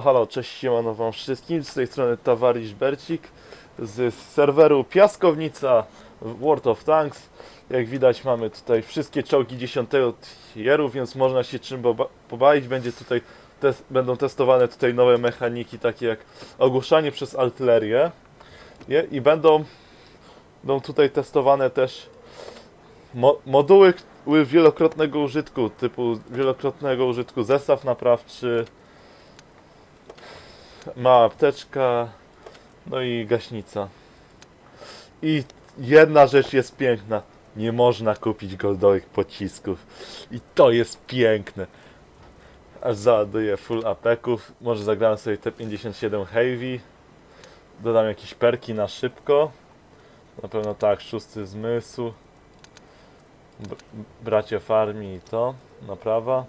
Halo, cześć, siemano wam wszystkim, z tej strony Tawarisz Bercik z serweru Piaskownica World of Tanks. Jak widać mamy tutaj wszystkie czołgi 10 tieru, więc można się czym pobawić. Będzie tutaj będą testowane tutaj nowe mechaniki, takie jak ogłuszanie przez artylerię i będą, będą tutaj testowane też mo- moduły wielokrotnego użytku, typu wielokrotnego użytku zestaw naprawczy, mała apteczka, no i gaśnica. I jedna rzecz jest piękna. Nie można kupić goldowych pocisków. I to jest piękne. Aż załaduję full apeków. Może zagram sobie T57 Heavy. Dodam jakieś perki na szybko. Na pewno tak, szósty zmysł. B bracie farmi i to. Naprawa.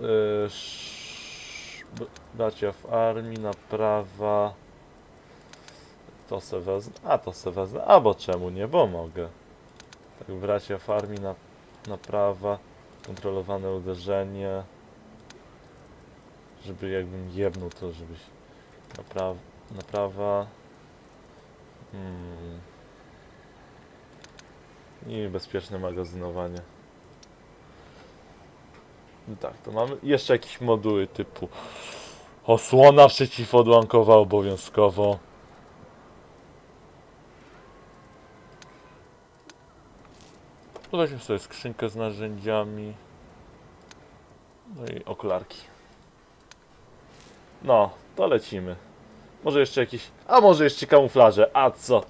Yy, bracia w armii, naprawa. To se wezmę. A to se wezmę. Albo czemu nie, bo mogę. Tak, bracia w armii, na, naprawa. Kontrolowane uderzenie. Żeby jakbym jebnął to, żebyś. Naprawa. Naprawa. Hmm. I bezpieczne magazynowanie. No tak, to mamy jeszcze jakieś moduły typu osłona przeciwodłamkowa obowiązkowo. Weźmy sobie skrzynkę z narzędziami. No i okularki. No, to lecimy. Może jeszcze jakieś... A może jeszcze kamuflaże, a co?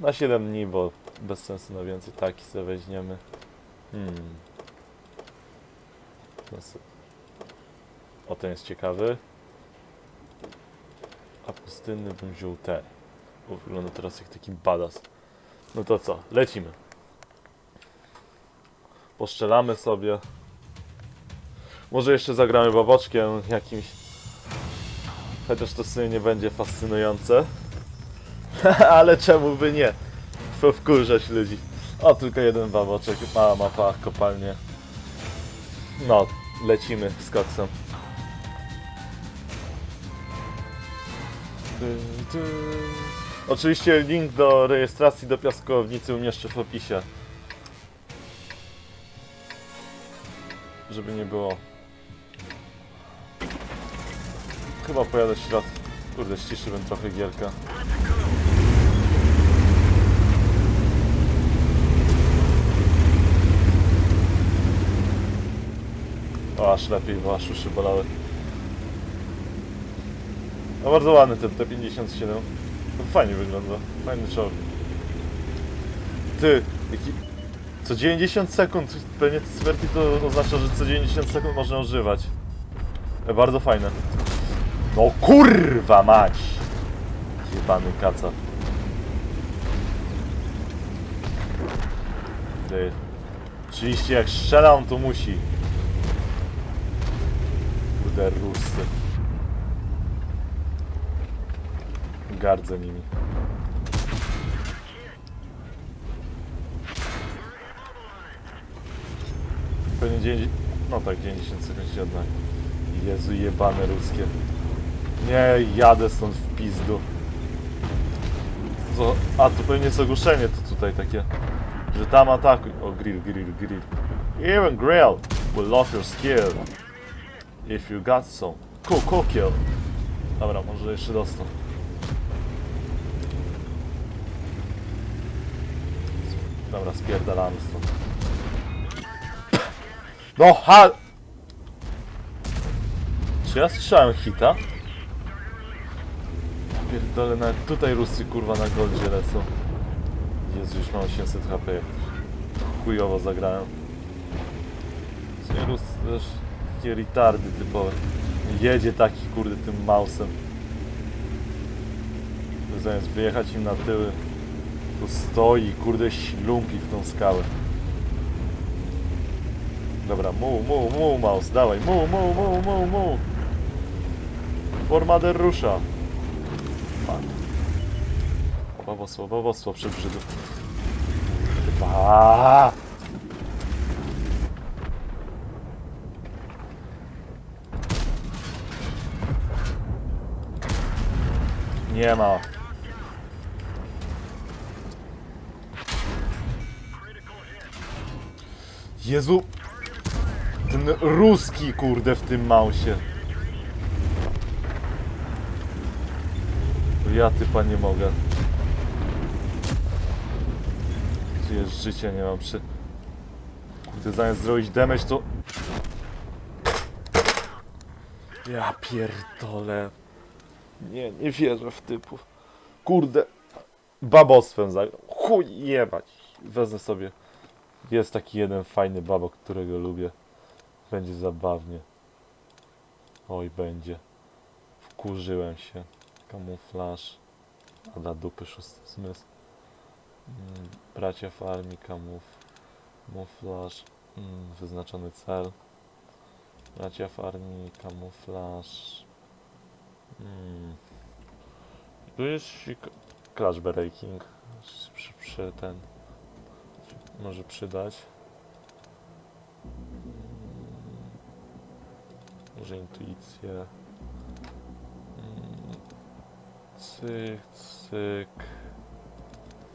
Na 7 dni, bo bez sensu na więcej. Taki sobie weźmiemy. Hmm. Se- O, ten jest ciekawy. A pustynny bym wziął ten. O, wygląda teraz jak taki badass. No to co, lecimy. Poszczelamy sobie. Może jeszcze zagramy baboczkiem jakimś. Chociaż to w sumie nie będzie fascynujące. Ale czemu by nie? Wkurzać ludzi. O, tylko jeden baboczek. Mała mapa, kopalnie. No, lecimy z koksem. Oczywiście link do rejestracji do piaskownicy umieszczę w opisie. Żeby nie było. Chyba pojadę ślad. Kurde, ściszyłem trochę gierka. O, aż lepiej, bo aż uszy bolały. No bardzo ładny ten T57. No, fajnie wygląda. Fajny czołg. Ty, jaki... Co 90 sekund, pewnie cyferki to oznacza, że co 90 sekund można używać. E, bardzo fajne. No kurwa mać! Jebany kaca. Ty. Oczywiście jak strzelam to musi. Kurde rusy. Gardzę nimi. Pewnie 9... No tak, 90 sekund się odna. Jezu, jebane ruskie. Nie, jadę stąd w pizdu. Co? A, to pewnie jest ogłoszenie to tutaj takie. Że tam atakuj. O, grill, grill, grill. Even grill will love your skill. If you got some. Kill. Dobra, może jeszcze dostał. Dobra, spierdalamy stąd. No ha! Czy ja słyszałem hita? Pierdolę, nawet tutaj rusy kurwa na goldzie lecą. Jezu, już mam 800 HP. Chujowo zagrałem. Nie rusy też takie retardy typowe. Jedzie taki kurde tym mausem. Zamiast wyjechać im na tyły, to stoi kurde ślumpi w tą skałę. Dobra, mu, mu, mu, mouse, dawaj, mu, mu, mu, mu, mu. Formader rusza. Fuck. Bobosło, bobosło przed brzydu. Chyba. Nie ma. Jezu. Ten ruski kurde w tym mausie. Ja typa nie mogę. Gdzie życia nie mam przy... Kurde, zamiast zrobić damage to... Ja pierdolę. Nie, nie wierzę w typów. Kurde. Babostwem za... Chuj jebać. Wezmę sobie. Jest taki jeden fajny babok, którego lubię. Będzie zabawnie. Oj, będzie. Wkurzyłem się. Kamuflaż. A dla dupy szósty zmysł. Mm, Bracia w armii, kamuf. Kamuflaż. Mm, Wyznaczony cel. Bracia w armii, kamuflaż. Mm. Tu jest Clash Breaking. Przy, przy ten. Może przydać. Mm. Może intuicję. Mm. Cyk, cyk.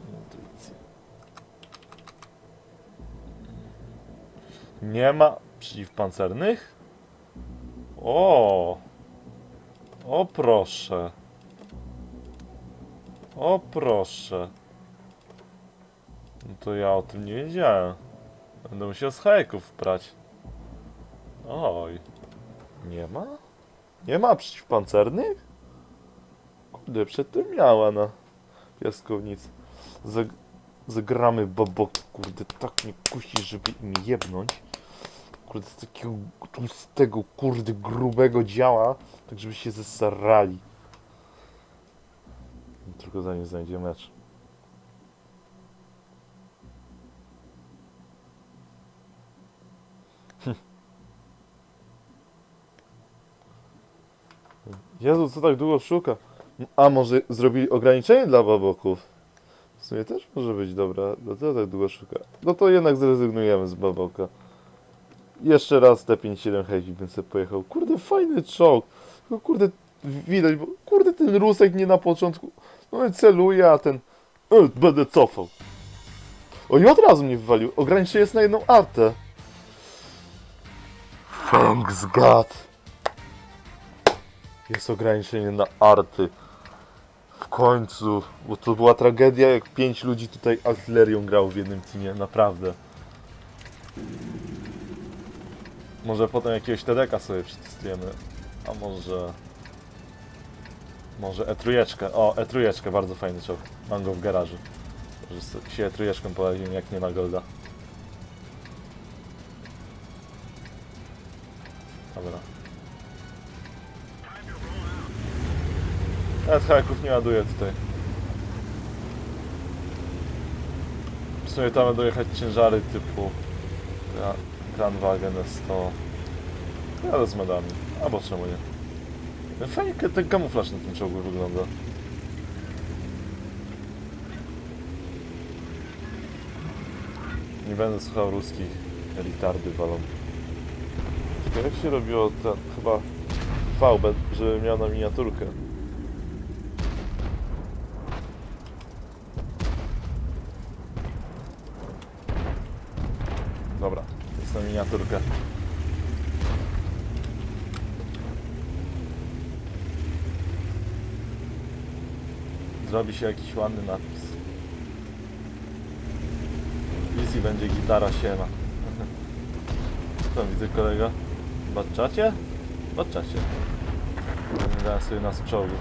Intuicję. Mm. Nie ma przeciwpancernych? O! O proszę. O proszę. No to ja o tym nie wiedziałem. Będę musiał z hajków brać. Oj. Nie ma? Nie ma przeciwpancernych? Kurde, przedtem miała na piaskownicy. Zag zagramy babok, kurde, tak mnie kusi, żeby im jebnąć. Kurde, z takiego tłustego, kurde, grubego działa, tak żeby się zesrali. Tylko zanim znajdzie mecz. Hm. Jezu, co tak długo szuka? A może zrobili ograniczenie dla baboków? W sumie też może być dobra, dlatego tak długo szuka. No to jednak zrezygnujemy z baboka. Jeszcze raz T57 Heavy bym sobie pojechał. Kurde, fajny czołg. Kurde, widać, bo kurde ten Rusek nie na początku. No celuje, a ten... E, będę cofał. O i od razu mnie wywalił. Ograniczenie jest na jedną artę. Thanks God. Jest ograniczenie na arty. W końcu. Bo to była tragedia, jak pięć ludzi tutaj artylerią grało w jednym teamie. Naprawdę. Może potem jakiegoś TDK sobie przetestujemy. A może... Może E3. O, E3, bardzo fajny czołg. Mam go w garażu. Sobie się E3 pojawił, jak nie ma golda. Dobra. Nawet haków nie ładuję tutaj. W sumie tam będą jechać ciężary typu Gra- Grandwagen S100. Jadę z medami. Albo czemu nie? Fajnie ten kamuflaż na tym czołgu wygląda. Nie będę słuchał ruskich elitardy walą. Jak się robiło ten, chyba VB, żeby miał na miniaturkę. Dobra, jest na miniaturkę. Zrobi się jakiś ładny napis. Wizji będzie gitara siema. Co widzę kolega? Batczacie? Batczacie. Dałem sobie nas czołgów.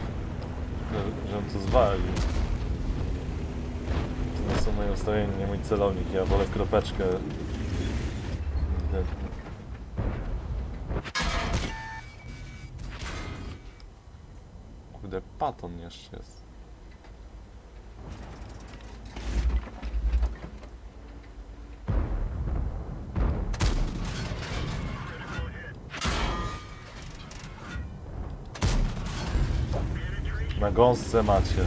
Że- Żebym to zwalił. To nie są moje ustawienia, nie mój celownik. Ja wolę kropeczkę. Kurde, paton jeszcze jest. Na gąsce macie.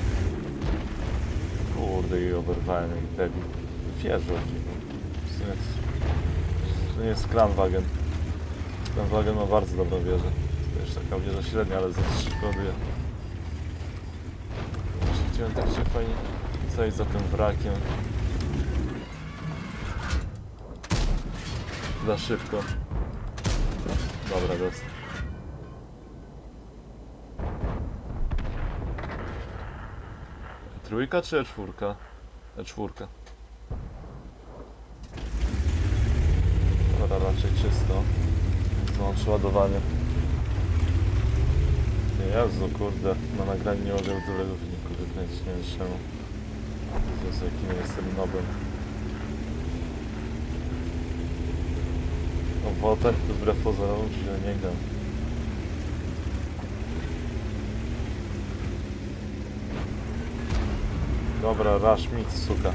Kurde i oberwałem jak debil. Wierzę. W sumie to- nie jest Kranwagen. Kranwagen ma bardzo dobrą wieżę. To jest taka wieża średnia, ale za. Chciałem tak się fajnie zajść za tym wrakiem. Za szybko. Dobra, dost. Trójka czy czwórka? E czwórka. Dobra, raczej czysto. Złącz ładowanie. Jezu, kurde, na nagraniu nie mogę dobrego wyniku wykręcić, nie wiem czemu. Jezu, jakim jestem nobem. O, Wotek to wbrew pozorom źle nie gram. Dobra, rush mit, suka.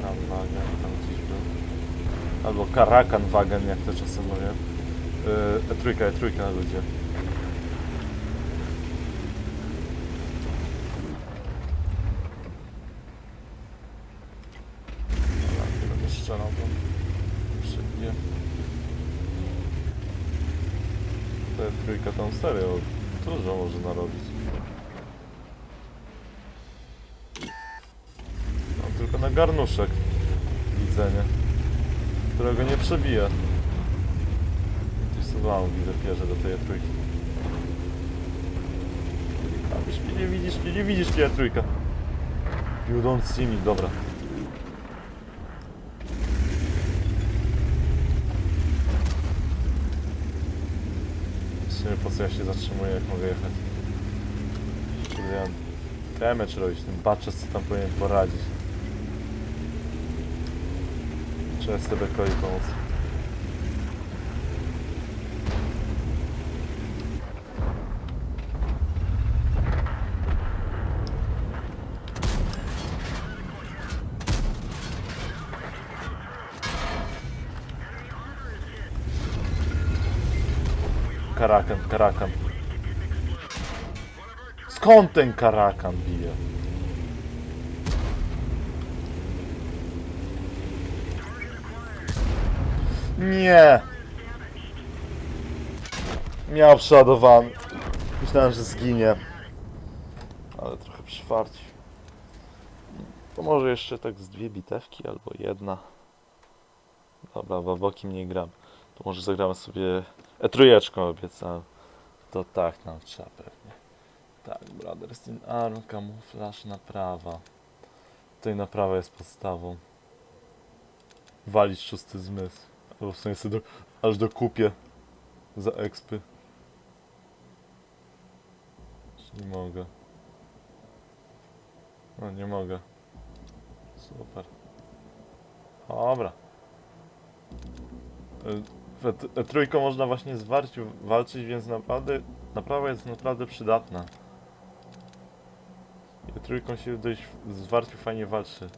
Kranwagen tam gdzieś był. Albo Karakan Wagen, jak to czasem mówię. Yy, E3, E3 na ludzie. Strzelał, bo przebije. Ta E3 tam serio dużo może narobić. Mam tylko na garnuszek widzenie którego nie przebija. Suwałą widzę pierze do tej trójki. A byś mnie nie widzisz, mnie nie widzisz, mnie trójka. You don't see me, dobra. W sumie po co ja się zatrzymuję, jak mogę jechać? Ja damage robić, ten batches co tam powinien poradzić. Trzeba sobie koi pomóc. Karakan, karakan. Skąd ten karakan bije? Nie! Miał przeładowany. Myślałem, że zginie. Ale trochę przywarci. To może jeszcze tak z dwie bitewki albo jedna. Dobra, w boki nie gram. To może zagramy sobie E3 obiecałem. To tak nam trzeba pewnie. Tak, Brothers in Arm, kamuflaż, naprawa. Tutaj naprawa jest podstawą. Walić szósty zmysł. Albo w do, aż do kupię za expy. Nie mogę? No nie mogę. Super. Dobra. W E3 można właśnie z warciu walczyć, więc naprawdę naprawa jest naprawdę przydatna. E3 się dość z warciu fajnie walczy.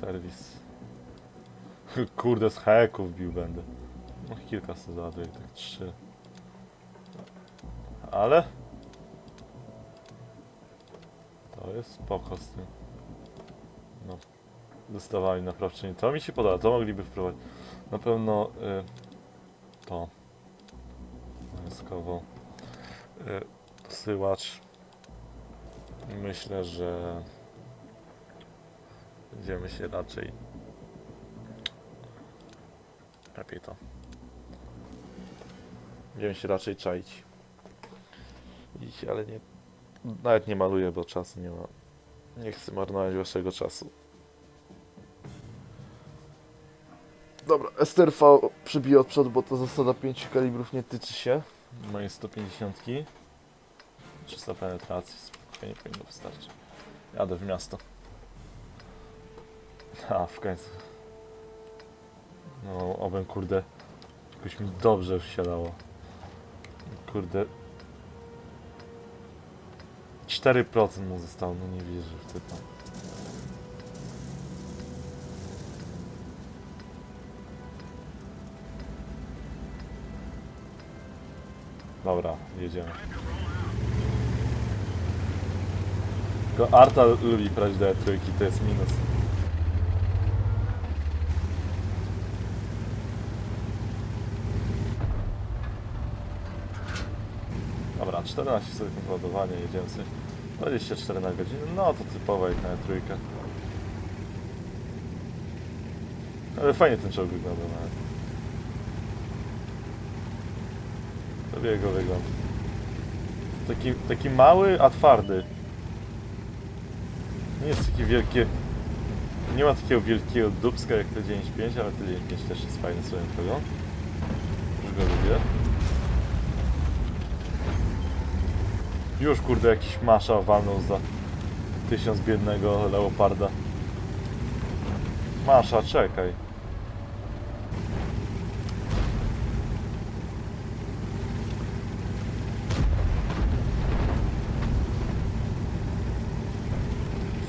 Serwis. Kurde, z haków bił będę. No kilka sobie tak trzy. Ale... To jest spoko z tym. No. Dostawali naprawczyni. To mi się podoba, to mogliby wprowadzić. Na pewno... Y, to. Wojskowo. Y. Myślę, że... Będziemy się raczej. Lepiej to. Będziemy się raczej czaić. Widzicie, ale nie. Nawet nie maluję, bo czasu nie ma. Nie chcę marnować waszego czasu. Dobra, STRV przybiję od przodu, bo to zasada 5 kalibrów nie tyczy się. Moje 150. 300 penetracji, spokojnie powinno wystarczyć. Jadę w miasto. A, w końcu. No, obym kurde. Jakoś mi dobrze wsiadało. Kurde. 4% mu zostało, no nie wierzę w to. Dobra, jedziemy. Tylko Arta lubi brać do trójki, to jest minus. 14 sekund ładowania, jedziemy sobie. 24 na godzinę, no to typowa jak na trójkę. Ale fajnie ten czołg wygląda nawet. Lubię jego wygląd. Taki, taki mały, a twardy. Nie jest takie wielkie... Nie ma takiego wielkiego dubska jak T95, ale T95 też jest fajny swoją drogą. Już go lubię. Już kurde jakiś masza walnął za tysiąc biednego leoparda. Masza, czekaj.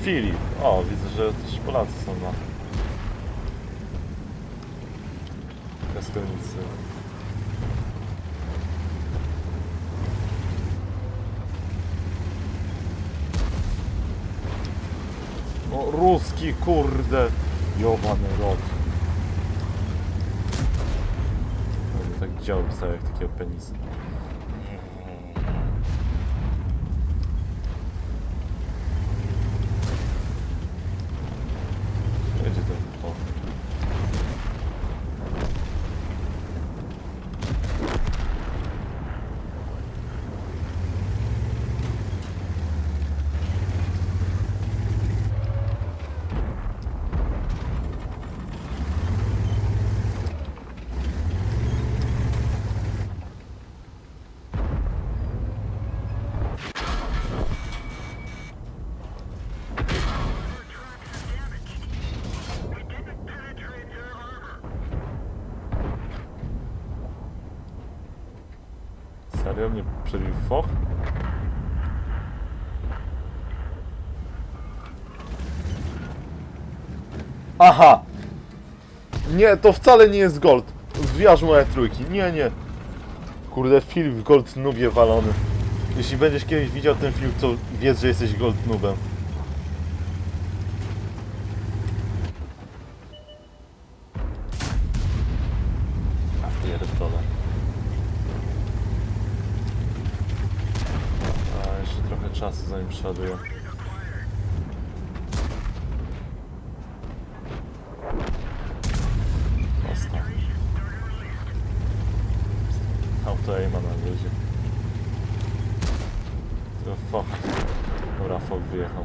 Filip. O, widzę, że też Polacy są na piaskownicy. O, ruski, kurde. Jobany rok. Tak działo pisał jak takiego penisa. Jedzie to. O. Serio mnie przebił foch? Aha! Nie, to wcale nie jest gold. Zwijasz moje trójki. Nie, nie. Kurde, film w gold nubie walony. Jeśli będziesz kiedyś widział ten film, to wiedz, że jesteś gold nubem. A pierdolę. A, jeszcze trochę czasu zanim przeładuję. Prosto. Auto aima na luzie. Tylko fok. Dobra, fok wyjechał.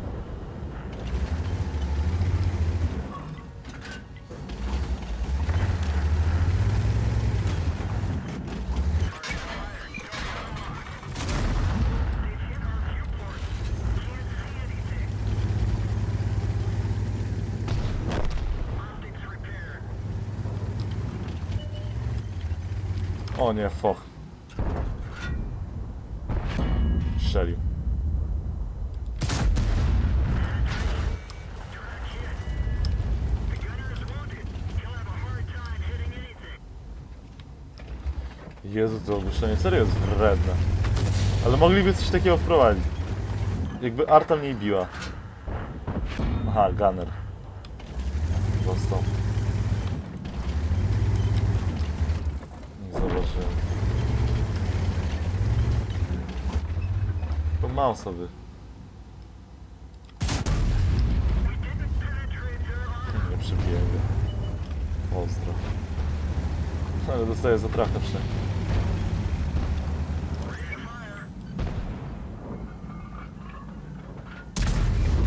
O nie, foch. Strzelił. Jezu, to ogłuszenie serio jest wredne. Ale mogliby coś takiego wprowadzić. Jakby Arta mniej biła. Aha, gunner. Został. Nie zobaczyłem. To mam sobie. Nie przybiję go. Ostro. Ale dostaję za trafę przynajmniej.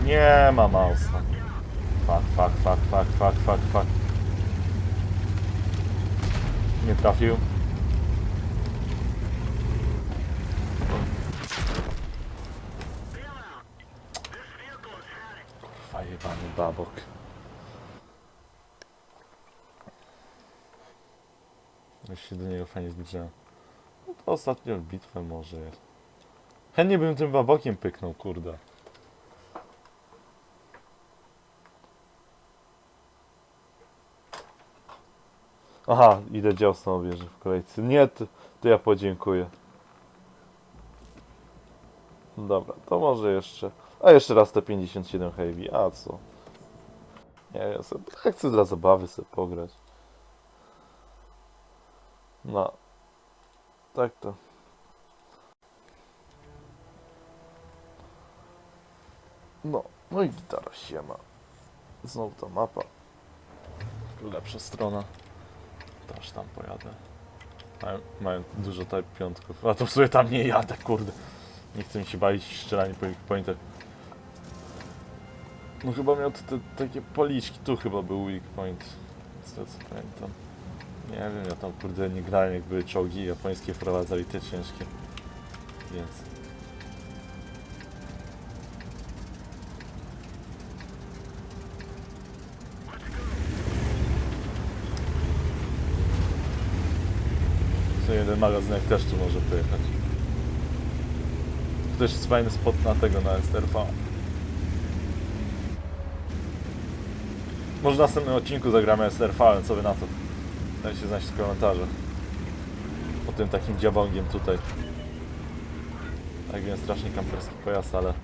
Nie ma mausa. Fuck, fuck, fuck, fuck, fuck, fuck, fuck. Nie trafił. Kurwa jebany babok. Ja się do niego fajnie zbliżałem. No to ostatnią bitwę może jest. Chętnie bym tym babokiem pyknął, kurde. Aha, idę dział bierze w kolejce. Nie, to, to ja podziękuję. Dobra, to może jeszcze. A jeszcze raz te 57 heavy, a co? Nie, ja sobie chcę dla zabawy sobie pograć. No. Tak to. No, no i gitara się ma. Znowu ta mapa. Lepsza strona. Też tam pojadę. Mają, mają dużo type piątków. A to sobie tam nie jadę, kurde. Nie chcę mi się bawić w strzelanie po. No chyba miał te, takie policzki, tu chyba był weak point. Z tego co pamiętam. Nie wiem, ja tam kurde nie grałem jak były czołgi japońskie wprowadzali te ciężkie. Więc... Co jeden magazynek też tu może pojechać. To też jest fajny spot na tego, na SRV. Może w następnym odcinku zagramy SRV, ale co wy na to? Dajcie znać w komentarzach. Po tym takim dziabongiem tutaj. Tak wiem, strasznie kamperski pojazd, ale...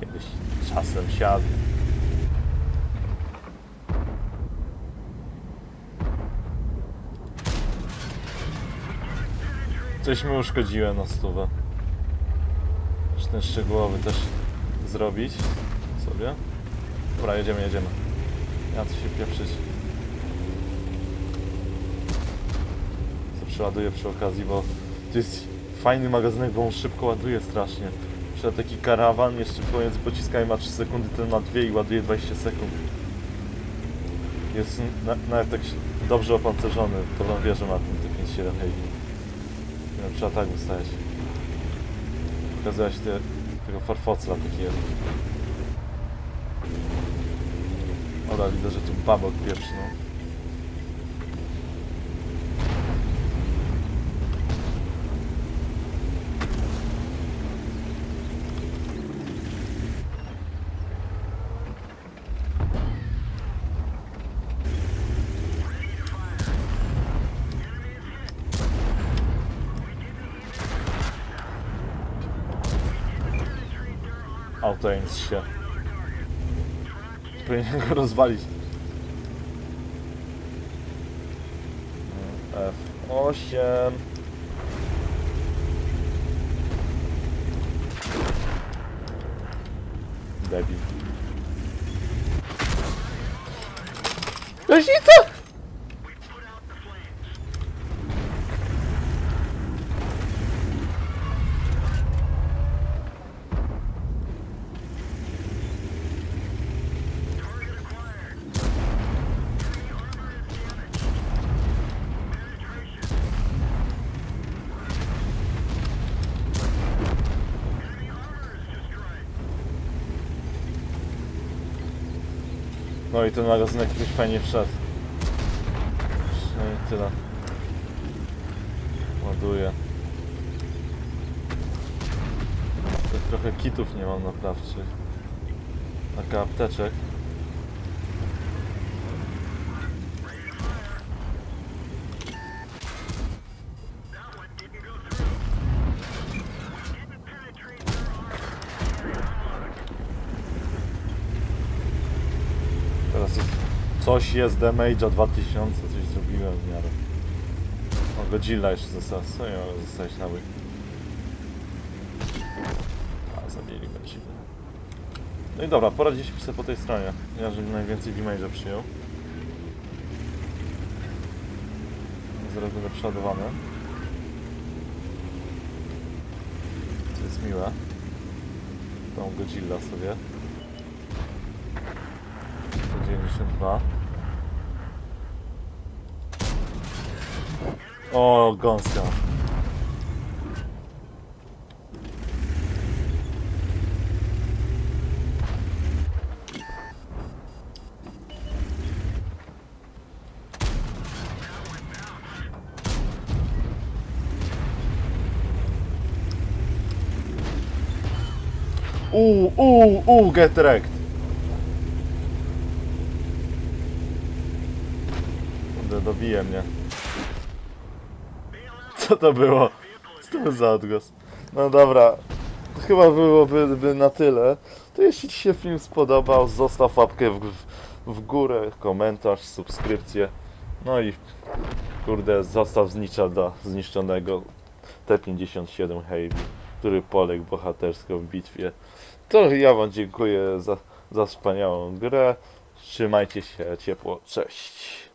Kiedyś czasem siadł. Coś mi uszkodziłem na stówę. Muszę ten szczegółowy też zrobić sobie. Dobra, jedziemy, jedziemy. Ja tu się pieprzyć. Co przeładuję przy okazji, bo to jest fajny magazynek, bo on szybko ładuje strasznie. Przed taki karawan jeszcze pomiędzy pociskami ma 3 sekundy, ten ma 2 i ładuje 20 sekund. Jest na, nawet tak dobrze opancerzony, to wam wierzę ma ten T57 Heavy. Nie wiem, trzeba tak ustawiać. Pokazała się te, tego farfocla takiego. Dobra, widzę, że tu babok pierwszy, Auto nic się. Powinien go rozwalić. F8 Debil. Leśnica! No i ten magazynek jakoś fajnie wszedł. Przynajmniej tyle. Ładuję. Trochę kitów nie mam naprawczych. Taka apteczek. Teraz jest, coś jest damage'a 2000, coś zrobiłem w miarę. O, Godzilla jeszcze została, co ja mogę zostać na łyk. A, zabili Godzilla. No i dobra, poradziliśmy sobie po tej stronie. Ja, żebym najwięcej damage'a przyjął. Zaraz będę przeładowany. Co jest miłe. Tą Godzilla sobie. 192. O, gąska. Uuu, uuu, uuu, get wrecked. Mnie. Co to było? Co to za odgłos? No dobra, to chyba byłoby by na tyle. To jeśli Ci się film spodobał, zostaw łapkę w, w górę, komentarz, subskrypcję. No i kurde, zostaw znicza dla zniszczonego T57 Heavy. który poległ bohatersko w bitwie. To ja Wam dziękuję za, za wspaniałą grę. Trzymajcie się ciepło. Cześć.